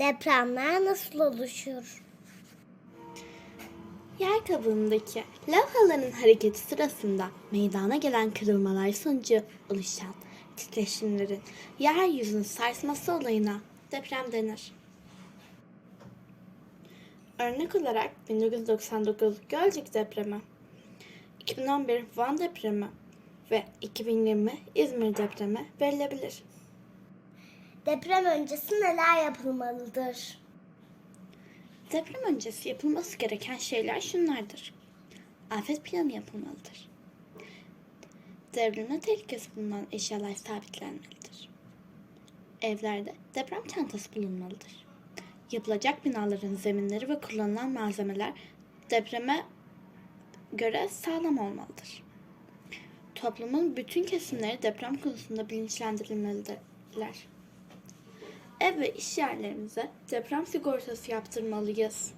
Depremler nasıl oluşur? Yer kabuğundaki levhaların hareketi sırasında meydana gelen kırılmalar sonucu oluşan titreşimlerin yeryüzünün sarsması olayına deprem denir. Örnek olarak 1999 Gölcük depremi, 2011 Van depremi ve 2020 İzmir depremi verilebilir. Deprem öncesi neler yapılmalıdır? Deprem öncesi yapılması gereken şeyler şunlardır. Afet planı yapılmalıdır. Devrilme tehlikesi bulunan eşyalar sabitlenmelidir. Evlerde deprem çantası bulunmalıdır. Yapılacak binaların zeminleri ve kullanılan malzemeler depreme göre sağlam olmalıdır. Toplumun bütün kesimleri deprem konusunda bilinçlendirilmelidirler. Ev ve iş yerlerimize deprem sigortası yaptırmalıyız.